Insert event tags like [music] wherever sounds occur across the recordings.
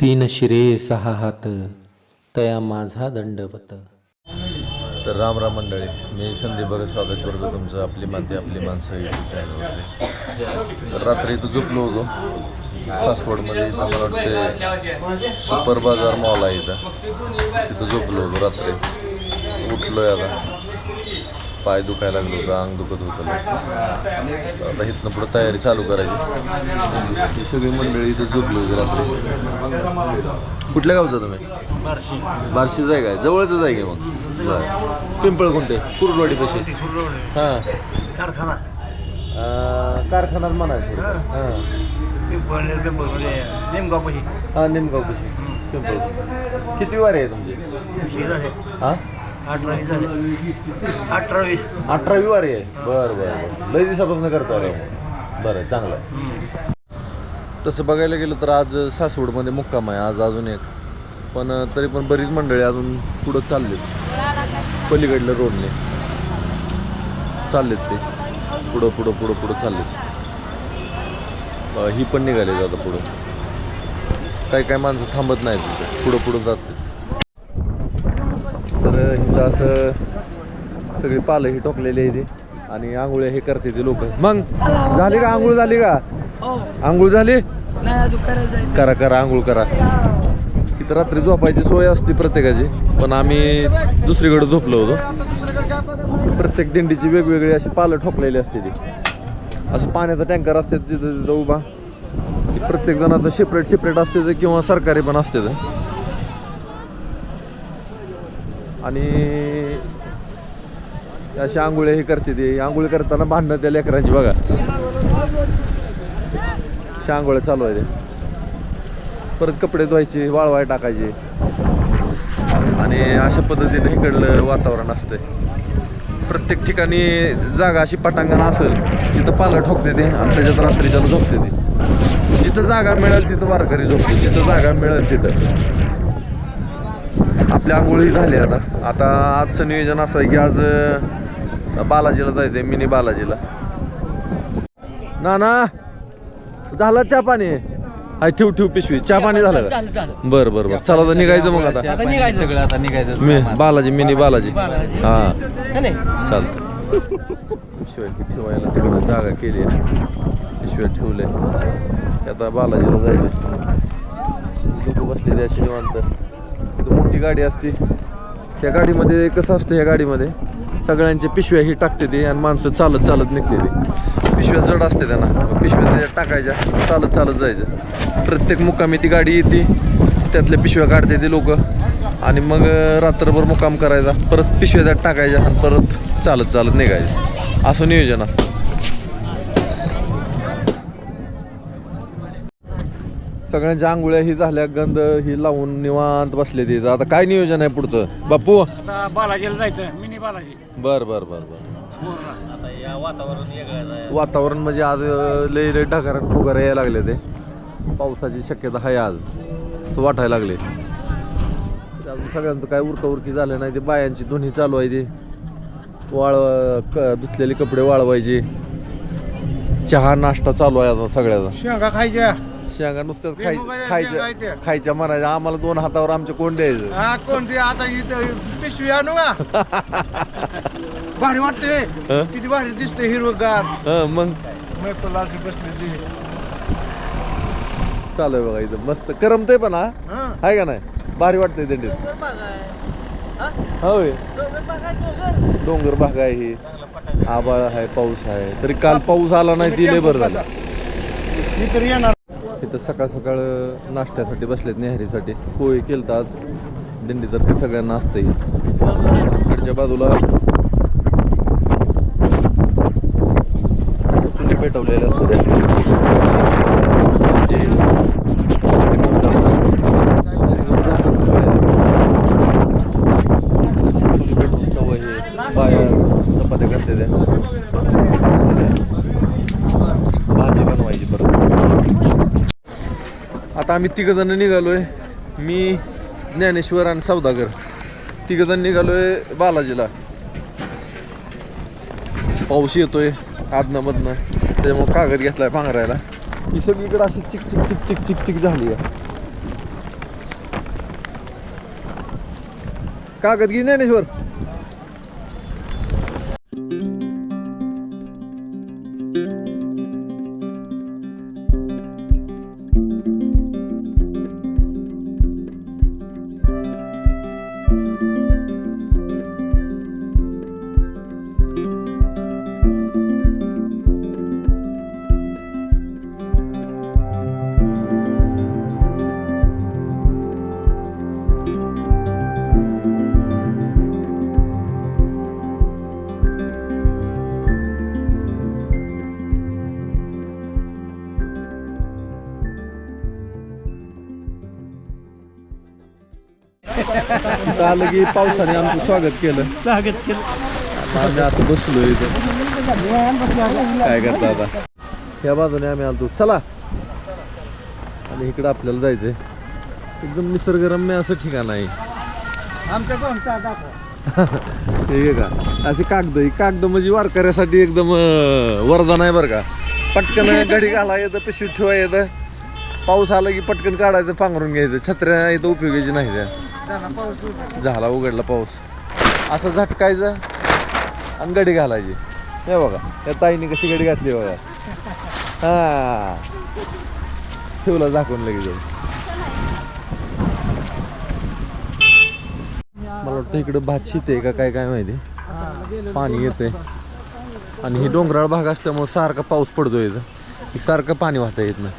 तीन शिरे सहा हात तया माझा दंडवत. तर राम राम मंडळी मी संदीप भगत स्वागत करतो तुमचं आपली माती आपली माणसं यूट्यूब चॅनलवरती तर रात्री इथं झोपलो होतो. सासवडमध्ये इथं मला वाटते सुपर बाजार मॉल आहे इथं. तिथं झोपलो होतो रात्री. उठलोय आता. पाय दुखायला लागलो होतं अंग दुखत होतं. आता इथनं पुढं तयारी चालू करायची. ही सगळी मंडळी इथं झोपलो होतो रात्री. कुठल्या गावचा तुम्ही? बार्शीच आहे काय? जवळच आहे का मग? पिंपळ कोणते? कुरुडवाडी कशी हां. कारखाना. कारखानाच म्हणायचं. हां. पिंपळमध्ये नेमगाव पाशी हां निमगाव कशी पिंपळ. किती वारे आहे तुमचे? हां? अठरा वीस झाले. अठरा वीस. अठरावी वारी आहे. बरं बरं बरं. लय दिवसापासून करता राव. बरं चांगलं आहे. तसं बघायला गेलं तर आज सासवडमध्ये मुक्काम आहे. आज अजून एक. पण तरी पण बरीच मंडळी अजून पुढं चाललेत. पलीकडल्या रोडने. चाललेत ते. पुढं पुढं पुढं पुढं चाललेत. अं, ही पण निघाली आता पुढं. काही काही माणसं थांबत नाहीत तिथे. पुढं पुढं जातात इथं असं सगळी पालं ही टोकलेली आहे इथे. आणि आंघोळ्या हे करते ते लोक. मग झाली का आंघोळ झाली का? आंघोळ झाली? करा करा आंघोळ करा. इथं रात्री झोपायची सोय असते प्रत्येकाची पण आम्ही दुसरीकडे झोपलो होतो. प्रत्येक दिंडीची वेगवेगळी अशी पालं ठोकलेली असते ती. असं पाण्याचा टँकर असते तिथं तिथं उभा. प्रत्येक जणाचं सेपरेट सेपरेट असते ते किंवा सरकारी पण असते ते आणि अशी आंघोळ्या हे करते ते. आंघोळ करताना भांडणं त्या लेकरांची बघा. अशी आंघोळ्या चालू आहे. ते परत कपडे धुवायचे वाळवाय टाकायचे. आणि अशा पद्धतीने इकडलं वातावरण असतंय. प्रत्येक ठिकाणी जागा अशी पटांगण असेल तिथं पालं ठोकते ते आणि त्याच्यात रात्रीच्याला झोपते ते. जिथं जागा मिळेल तिथं वारकरी झोपते जिथं जागा मिळेल तिथं. आपल्या आंघोळी झाली आता. आता आजचं नियोजन असं आहे की आज बालाजीला जायचंय मिनी बालाजीला. ना ना झालं चहा पाणी? हाय ठेव ठेव पिशवी. चहा पाणी झालं का? बरं बरं बरं. चला तर निघायचं मग आता. आता निघायचं. सगळं आता निघायचं. मी बालाजी मिनी बालाजी. बालाजी. हा. चालतं. पिशव्या की ठेवायला तिकडं जागा केली पिशव्या ठेवले आता बालाजीला जायचं लोक बसले ते अशी निवांत. तिथं मोठी गाडी असते. त्या गाडीमध्ये कसं असतं ह्या गाडीमध्ये सगळ्यांच्या पिशव्या ही टाकते ती आणि माणसं चालत चालत निघते ती. पिशव्या जड असते त्यांना. पिशव्या त्याच्यात टाकायच्या चालत चालत जायचं. प्रत्येक मुक्कामी ती गाडी येते त्यातल्या पिशव्या काढते ते लोक आणि मग रात्रभर मुक्काम करायचा. परत पिशव्या त्यात टाकायच्या आणि परत चालत चालत निघायचं. असं नियोजन असतं. सगळ्यांच्या आंघोळ्या ही झाल्या गंध ही लावून निवांत बसले ते. आता काय नियोजन आहे पुढचं? बापू आता बालाजीला जायचं मिनी बालाजी. बर बर बर बर. आता या वातावरण वेगळं वातावरण म्हणजे आज अं, लय लय ढगारात फुगारे यायला लागले ते. पावसाची शक्यता आहे आज. असं वाटायला लागले. अजून सगळ्यांचं काय उरकाउरकी झालं नाही ते बायांची दोन्ही चालू आहे ते. वाळ क धुतलेले कपडे वाळवायचे. चहा नाश्ता चालू आहे आता सगळ्याचा. शेंगा खायच्या. शेंगा नुसत्याच खाय शेंगा खायच्या खायच्या. खायच्या म्हणायच्या आम्हाला दोन हातावर आमचे कोण द्यायचं हा कोणती आता इथं पिशवी आणू का? [laughs] भारी वाटते हं? किती भारी दिसते हिरवगार. हं, मग? मी तुला अशी बसलेली चालू आहे बघा इथं. मस्त. करमतंय पण हा? हं. आहे का नाही? भारी वाटतंय दिंडीत. होय. डोंगर भाग आहे ही. आबाळ आहे पाऊस आहे. तरी काल पाऊस आला नाही ती लय बरं झालं. मी तर येणार. इथं सकाळ सकाळ नाश्त्यासाठी बसलेत नेहरीसाठी पोळी केलत आज. दिंडीतर्फे सगळ्यांना असते इकडच्या बाजूला चुली पेटवलेल्या असतात. आम्ही तिघंजणं निघालो आहे मी ज्ञानेश्वर आणि सौदागर. तिघंजण निघालो आहे बालाजीला. पाऊस येतोय आदनामधनं. त्याच्यामुळं कागद घेतला आहे भांगरायला ही सगळीकडे अशी चिक चिक चिक चिक चिक चिक झाली आहे. कागद घे ज्ञानेश्वर. आलं की पावसाने आमचं स्वागत केलं. स्वागत केलं. आम्ही असं बसलो इथं. काय करता आता? या बाजूने आम्ही आलतो. चला. आणि इकडं आपल्याला जायचंय. एकदम निसर्गरम्य असं ठिकाण आहे. हे का असे कागद कागद म्हणजे वारकऱ्यासाठी एकदम वरदान आहे बरं का. पटकन गडी घाला येतं पिशवीत ठेवा येतं पाऊस आला की पटकन काढायचं पांघरून घ्यायचं. छत्र्या इथं उपयोगाची नाही त्या. झाला उघडला पाऊस. असं झटकायचं आणि गडी घालायची. हे बघा त्या ताईने कशी गडी घातली बघा. हा. ठेवला झाकून लगेच मला वाटतं इकडं भात शिते का काय काय माहिती. पाणी येते आणि ही डोंगराळ भाग असल्यामुळे सारखा पाऊस पडतो इथं. सारखं पाणी वाहता येत नाही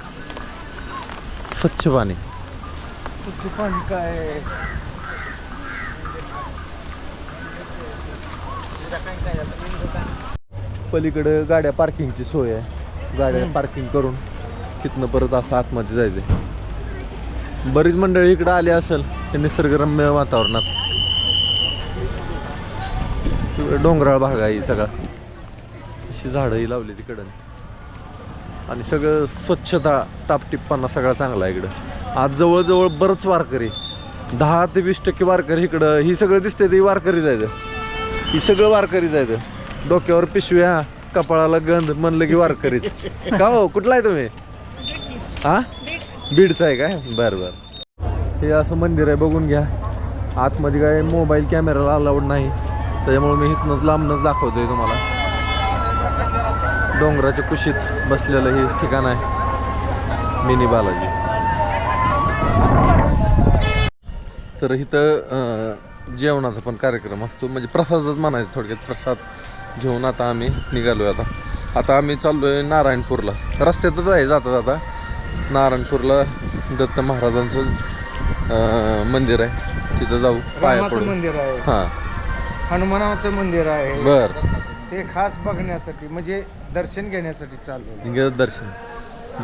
स्वच्छ पाणी. तुझं पाणी काय? पलीकडे गाड्या पार्किंगची सोय आहे. गाड्या पार्किंग करून तिथनं परत असं आतमध्ये जायचं बरीच मंडळी इकडे आली असेल हे निसर्गरम्य वातावरणात डोंगराळ भाग आहे सगळा. अशी झाडंही लावली तिकडं. आणि सगळं स्वच्छता टापटिप्पांना सगळा चांगला आहे इकडं. आज जवळजवळ बरंच वारकरी. दहा ते वीस टक्के वारकरी इकडं. ही सगळं दिसते ते वारकरी जायचं. ही सगळं वारकरी जायचं. डोक्यावर पिशव्या कपाळाला गंध म्हणलं की वारकरीच. का हो? कुठला आहे तुम्ही? हा? बीडचा आहे काय? बरं बरं. हे असं मंदिर आहे बघून घ्या. आतमध्ये काय मोबाईल कॅमेराला अलाउड नाही. त्याच्यामुळे मी इथनंच लांबनच दाखवतोय तुम्हाला. डोंगराच्या कुशीत बसलेलं हे ठिकाण आहे. मिनी बालाजी. तर इथं जेवणाचा पण कार्यक्रम असतो. म्हणजे प्रसादच म्हणायचं थोडक्यात. प्रसाद घेऊन आता आम्ही निघालोय आता. आता आम्ही चाललोय नारायणपूरला. रस्त्यातच आहे जाता जाता नारायणपूरला दत्त महाराजांचं मंदिर आहे. तिथं जाऊ पाया रामाचं पडू. मंदिर आहे. हां. हनुमानाचं मंदिर आहे. बर. ते खास बघण्यासाठी म्हणजे दर्शन घेण्यासाठी चालू दर्शन.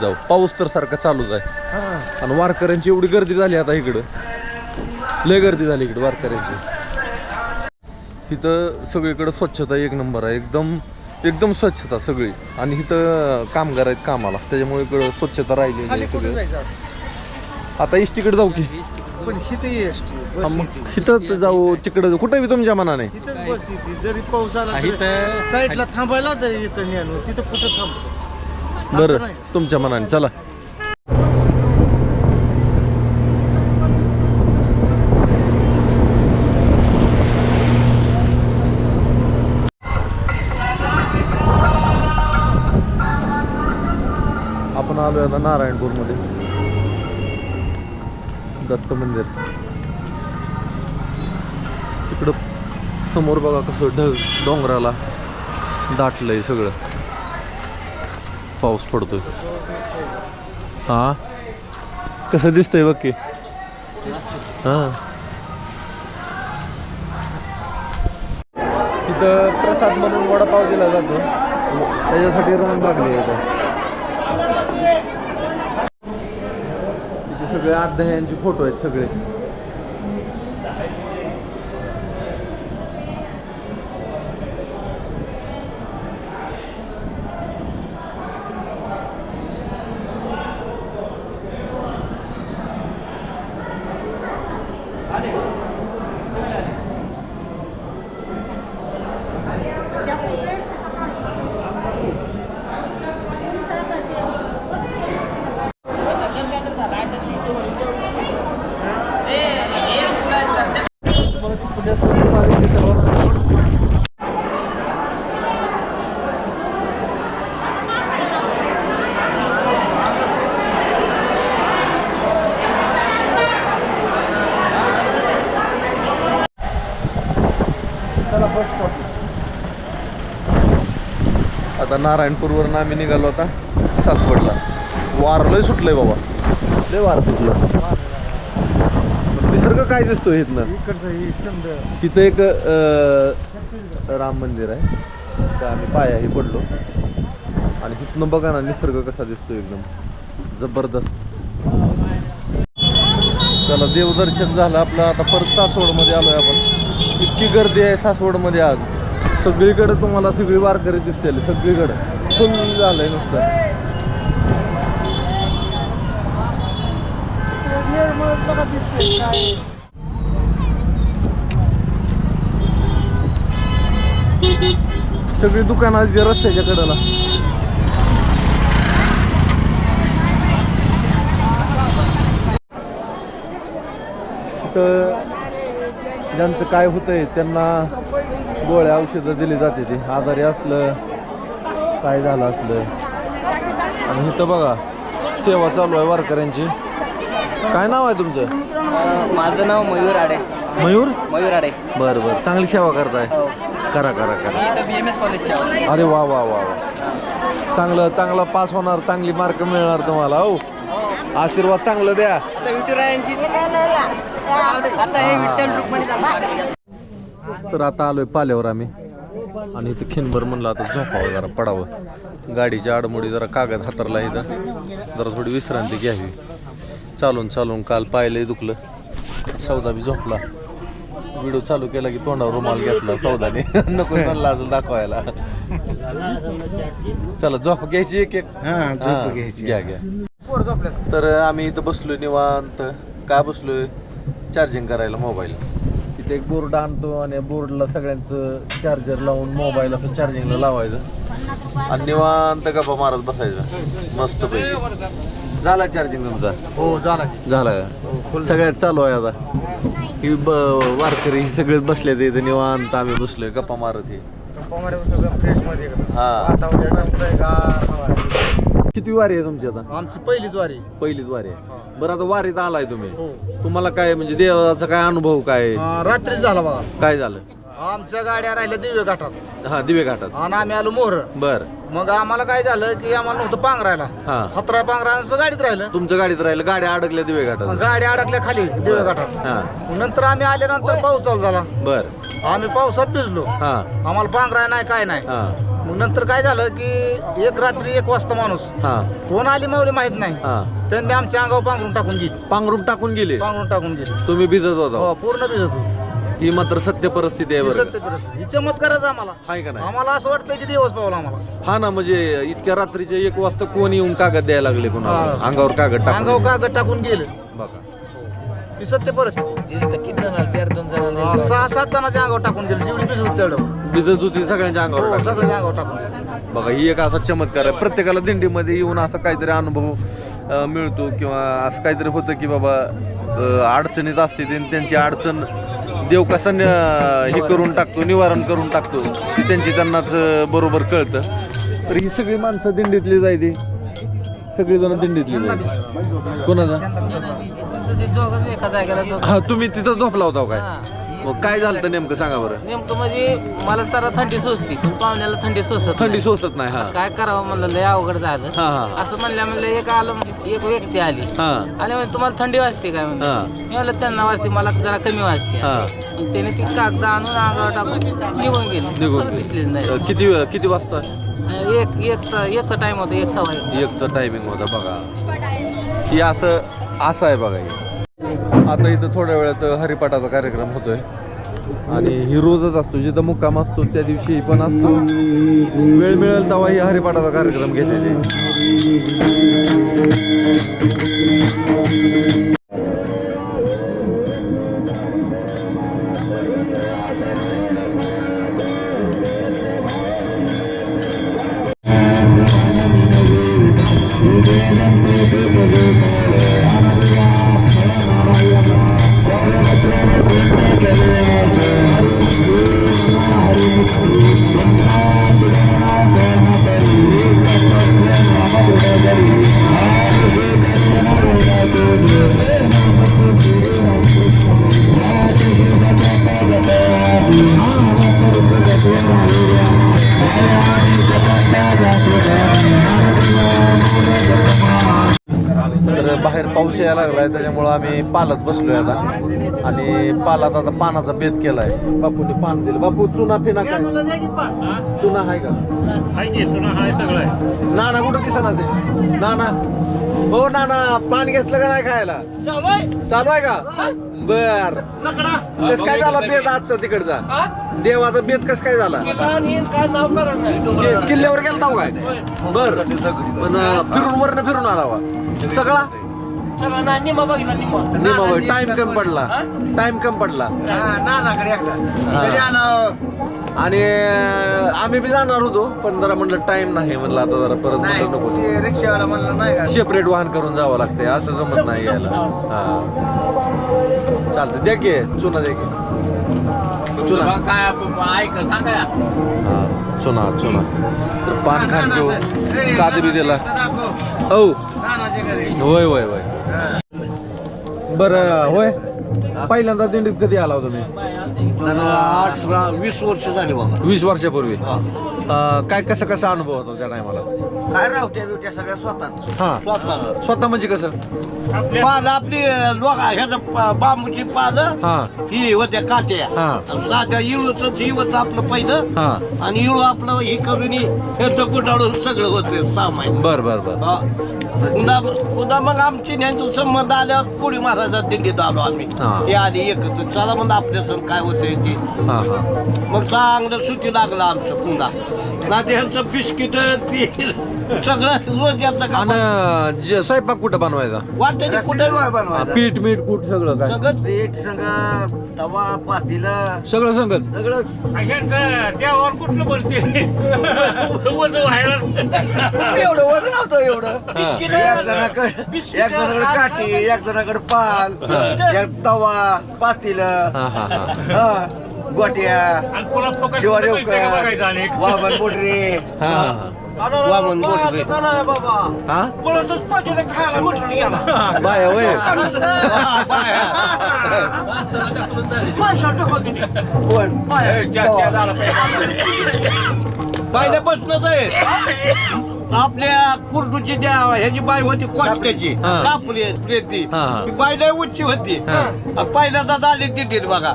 जाऊ. पाऊस तर सारखा चालूच आहे. हा. आणि वारकऱ्यांची एवढी गर्दी झाली आता इकडं. लय गर्दी झाली इकडं वारकऱ्यांची. इथं सगळीकडं स्वच्छता एक नंबर आहे. एकदम एकदम स्वच्छता सगळी. आणि इथं कामगार आहेत कामाला. त्याच्यामुळे इकडं स्वच्छता आहे कुठे सगळं. आता इष्टीकडे जाऊ की. पण हिथे एस हा, मग. इथं. जाऊ तिकडे जाऊ. कुठे बी तुमच्या मनाने? इथंच बस येते जरी पाऊस आला इथं- तरी साईडला थांबायला तरी इथं तिथं कुठं थांबतो? बरं. नाही. तुमच्या मनाने. चला. आपण आलो आता नारायणपूरमध्ये. दत्त मंदिर. तिकडं समोर बघा कसं ढग डोंगराला दाटलंय सगळं. पाऊस पडतोय. हा? कसं दिसतंय बघ की. हा? तिथं प्रसाद म्हणून वडापाव दिला जातो. त्याच्यासाठी रांग लागली आहे इथं. इथे सगळे अध्यायांचे फोटो आहेत सगळे. आता नारायणपूरवरून आम्ही निघालो आता सासवडला. वार लय सुटलंय बाबा. लय वार सुटलं. निसर्ग काय दिसतो इथनं? तिथं एक राम मंदिर आहे. तर आम्ही पायाही पडलो. आणि तिथनं बघा ना निसर्ग कसा दिसतो एकदम. जबरदस्त. चला देवदर्शन झालं आपलं. आता परत सासवडमध्ये आलोय आपण. इतकी गर्दी आहे सासवडमध्ये आज. सगळीकडे तुम्हाला सगळी वारकरी दिसतील सगळीकडे. फुल झालंय नुसतं. सगळी दुकानं जे रस्त्याच्या कडेला. तिथं ज्यांचं काय होतंय त्यांना गोळ्या औषधं दिली जाते ती. आजारी असलं काय झालं असलं. आणि इथं बघा सेवा चालू आहे वारकऱ्यांची. काय नाव आहे तुमचं? माझं नाव मयूर आडे. मयूर? मयूर आडे. बरं बरं. चांगली सेवा करताय. करा करा करा. मी इथं बी एम एस कॉलेजच्या. अरे वा वा वा वा. चांगलं चांगला पास होणार चांगली मार्क मिळणार तुम्हाला हो. आशीर्वाद चांगलं द्या. आता विठुरायांची आता हे विठ्ठल रुक्मिणी तर आता आलोय पाल्यावर आम्ही. आणि इथं खिनभर म्हणलं आता झोपावं जरा पडावं. गाडीच्या आडमोडी जरा कागद हातरला इथं. जरा थोडी विश्रांती घ्यावी. चालून चालून काल पाहिलंय दुखलं. सौदा बी झोपला. व्हिडिओ चालू केला की तोंडावर रुमाल घेतला सौदाने. [laughs] नको चालला अजून दाखवायला. चला झोप घ्यायची एक एक. हा, घ्या घ्या. तर आम्ही इथं बसलोय निवांत. काय बसलोय? चार्जिंग करायला मोबाईल तिथे एक बोर्ड आणतो आणि बोर्डला सगळ्यांचं चार्जर लावून मोबाईल असं चार्जिंगला लावायचं. आणि निवांत गप्पा मारत बसायचं. मस्त पैकी. झाला चार्जिंग तुमचा? हो झाला झाला का? सगळ्यात चालू आहे आता. ही ब वारकरी ही सगळेच बसले इथे निवांत आम्ही बसलोय गप्पा मारत हे. हा. किती वारी आहे तुमची आता? आमची पहिलीच वारी. पहिलीच वारी आहे. बरं आता वारीत आलाय तुम्ही. हो. तुम्हाला काय म्हणजे देवाचा काय अनुभव काय अं, रात्रीच झाला बघा. काय झालं? आमच्या गाड्या राहिल्या दिव्य घाटात. हा दिवे घाटात. आणि आम्ही आलो मोहर. बर. मग आम्हाला काय झालं की आम्हाला नव्हतं पांघरायला. हा. हतरा पांघराचं गाडीत राहिलं. तुमच्या गाडीत राहिलं गाड्या अडकल्या दिवे मग घाटात गाड्या अडकल्या खाली दिव्य घाटात. हा. नंतर आम्ही आल्यानंतर पाऊस चालू झाला. बर. आम्ही पावसात भिजलो. हा. आम्हाला पांघराय नाही काय नाही. हा. मग नंतर काय झालं की एक रात्री एक वाजता माणूस हा. कोण आली मावली माहीत नाही. हा. त्यांनी आमच्या अंगावर पांघरून टाकून गेली. पांघरून टाकून गेले? पांघरून टाकून गेली. तुम्ही भिजत होता? हो पूर्ण भिजत होतो. ही मात्र सत्य परिस्थिती आहे ही बरं. सत्य परिस्थिती. ही चमत्कारच आम्हाला. हाय का नाही? आम्हाला असं वाटतं की दिवस पावला आम्हाला. हा ना म्हणजे इतक्या रात्रीच्या एक वाजता कोण येऊन कागद द्यायला लागले कोणाला? हा. अंगावर कागद अंगावर टाकून कागद टाकून गेलं. बघा. ही सत्य परिस्थिती. किती चार दोन अं, सहा सात जणांच्या अंगावर टाकून गेलं जेवढी भिजत होती तेवढं. भिजत होती सगळ्यांच्या अंगावर हो, टाकून. सगळ्यांच्या अंगावर टाकून गेलं बघा ही एक असा चमत्कार आहे. प्रत्येकाला दिंडीमध्ये येऊन असा काहीतरी अनुभव अ, मिळतो किंवा असं काहीतरी होतं की बाबा अ, अडचणीत असते ते आणि त्यांची अडचण देव कसा न- हे करून टाकतो निवारण करून टाकतो ती त्यांची त्यांनाच अ, बरोबर कळतं. तर ही सगळी माणसं दिंडीतली जायती सगळी जण दिंडीतली जायती कोणाचा? दोघंच एका जागेला दोघं. हा तुम्ही तिथं झोपला होता काय? हा. मग काय झालं होतं नेमकं सांगा बरं. नेमकं म्हणजे मला तर थंडी सोसती पण पाहुण्याला थंडी सोसत थंडी नाही. सोसत नाही हा. काय करावं म्हणलं लय अवघड झालं. हा हा. असं म्हणल्या म्हणलं एक आलं एक व्यक्ती आली. हा. आणि म्हणजे तुम्हाला थंडी वाजते काय? म्हणलं. हा. मी म्हणलं त्यांना वाजते मला जरा कमी वाजते. हा. मग त्याने ती कागद आणून अंगावर टाकून निघून गेली. निघून परत दिसलीच नाही. अ, किती वेळ किती वाजता? एक एक एकचा टाइम होता एक सवय एकचं टायमिंग होतं बघा. की असं असं आहे बघा हे. आता इथं थोड्या वेळात हरिपाठाचा कार्यक्रम होतोय. आणि ही रोजच असतो जिथं मुक्काम असतो त्या दिवशी पण असतो. वेळ मिळेल तेव्हा ही हरिपाठाचा कार्यक्रम घेतलेले. तर बाहेर पाऊस यायला लागला आहे त्याच्यामुळं आम्ही पालात बसलोय आता. आणि पालात आता पानाचा बेद केलाय. बापूने पान दिलं. बापू चुना फिना काय? चुना आहे का? ना ना कुठं दिसणार ते? ना ना हो ना पान घेतलं का नाही खायला? चालू आहे का? बर. कस काय झाला बेत आजचा तिकडचा? देवाचा बेत कस काय झाला? किल्ल्यावर गेलता हो काय? बर. पण फिरून वरनं फिरून आला वा. सगळा? निमा टाइम कम पडला. टाइम कम पडला. नानाकडे एकदा. कधी आला. आणि अं, आम्ही बी जाणार होतो पण जरा म्हणलं टाइम नाही म्हणलं आता जरा परत म्हणलं नको. ते रिक्षावाला म्हणलं नाही का? सेपरेट वाहन करून जावं लागतंय असं जमत नाही यायला. हा. चालतं द्या की चुना द्या की. चुना. काय ऐक सांगा. हा चुना चुना. तर पान खान घेऊ. काद बी दिला. हो घरी. होय होय होय. बरं होय. पहिल्यांदा दिंडीत कधी आला होता तुम्ही? अठरा वीस वर्ष झाली बाबा वीस वर्षापूर्वी. अं, काय कसं कसा अनुभव होता त्या टायमाला काय रावट्या बिवट्या सगळ्या स्वतः? हा. स्वतः. स्वतः म्हणजे कसं? पाज आपली लोक ह्याचं बांबूची पाज हा. ही होत्या काट्या. हा. आणि साध्या इळूच ही होतं आपलं पहिलं. हा. आणि इळू आपलं हे करून हे गुटाळून सगळं होतं सामान. बर बर बर. उदा उदा मग आमची न्यायचं संबंध आल्यावर कोळी महाराजा दिंडीत आलो आम्ही. हा. हे आधी एकच. चला म्हणजे आपल्या सण काय होतंय ते. हा हा. मग चांगलं सुटी लागलं आमचं पुन्हा. ना ते ह्यांचं बिस्किट ते सगळं रोज याचं का आणि जे स्वयंपाक कुठं बनवायचा? वाटतं कुठे? पीठ मीठ कूट सगळं काय? सगळं. पीठ सगळं तवा पातीला. सगळं संगच सगळंच. देवावर कुठलं बोलते? वजन व्हायला. एवढं? वजन नव्हतं एवढं? बिस्किट एक जणाकडे एक जणाकडे काठी एक जणाकडे पाल एक तवा पातीलं. हा हा हा. हा, गोट्या शिवादेवकर वामन बोटरे वामन बोटरे. हा पळतच पाहिजे खायला म्हटलं गेला बाय होय. पहिल्यापासूनच आहे. आपल्या कुर्डूची त्या ह्याची बाई होती कोष्टाची हा. कापली प्रेती. ती बाई लय उच्ची होती. पहिल्यांदा आली तिथे बघा.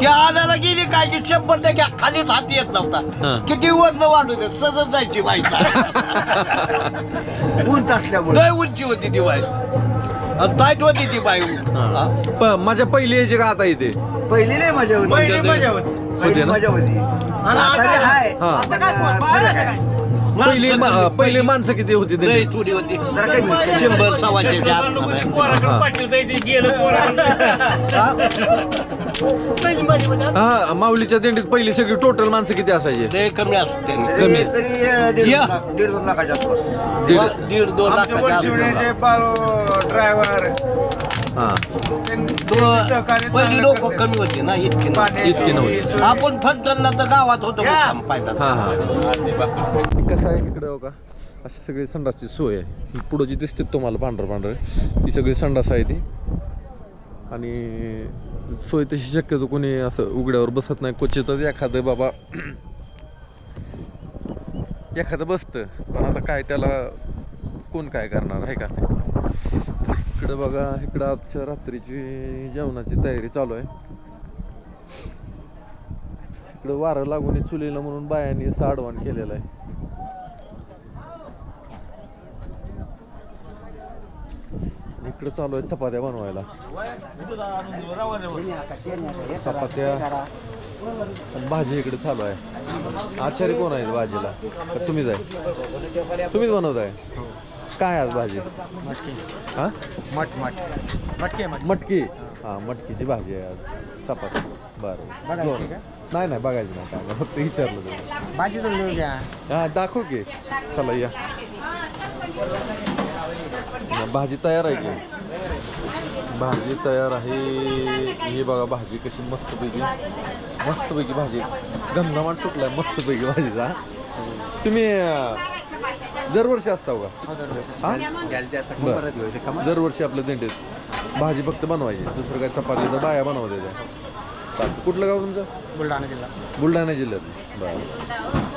त्या आल्याला गेली काय की शंभर टक्के खालीच हाती येत हा. नव्हता किती वजन वाढू दे सजत जायची बाईचा. [laughs] उंच असल्यामुळे. लय उंची होती ती बाई. आणि टाईट होती ती बाई. हा. प- माझ्या पहिली यायची का आता इथे? पहिली नाही मजा होती. पहिली मजा होती. पहिली ना? मजा होती. आता बी हाय हा. आता काय? फरक आहे? पहिली मा- माणसं पहिली माणसं किती होती लय? थोडी होती. जरा. शंभर सव्वाशेच्या आत. पोराकडे पाठवता येते गेलं पोराकडे हा. माऊलीच्या दिंडीत पहिली सगळी टोटल माणसं किती असायची? लय कमी असते. कमी. तरी या. दीड दोन लाखाच्या आसपास. दीड. दीड दोन लाखाच्या आसपास. ड्रायव्हर हा. दोन- पहिली लोक कमी होती ना इतकी नव्हती. इतकी नव्हती. आपण फलटणला तर गावात होतो मुक्काम पाहिला हा हा. कसं आहे इकडे हो का अशी सगळी संडासची सोय आहे. ही पुढं जी दिसते तुम्हाला पांढरं पांढरं ही सगळी संडास आहे ती. आणि सोय तशी शक्यतो कोणी असं उघड्यावर बसत नाही. क्वचितच एखादं बाबा एखादं बसतं. पण आता काय त्याला कोण काय करणार आहे का तर इकडं बघा इकडं आजच्या रात्रीची जेवणाची तयारी चालू आहे. इकडं वारं लागून चुलीला म्हणून बायांनी असं केलेलं आहे. इकडं चालू आहे चपात्या बनवायला. चपात्या भाजी इकडे चालू आहे. आचार्य कोण आहे भाजीला? तुम्हीच आहे? तुम्हीच बनवताय काय आज भाजी? हा? मटके. मटकी हा मटकीची भाजी आहे आज. चपाती. बरं. नाही नाही बघायची नाही. काय फक्त विचारलं तुम्ही. भाजी हा दाखव की. चला या, भाजी तयार आहे की? भाजी तयार आहे. ही बघा भाजी कशी मस्तपैकी मस्तपैकी भाजी. घमघमाट सुटलाय मस्तपैकी भाजीचा. तुम्ही दरवर्षी असता का. दरवर्षी आपल्या दिंडीत. भाजी फक्त बनवायची. दुसरं काय चपाती बाया बनवते त्या. कुठलं गाव तुमचं? बुलढाणा जिल्हा. बुलढाणा जिल्ह्यात बरं.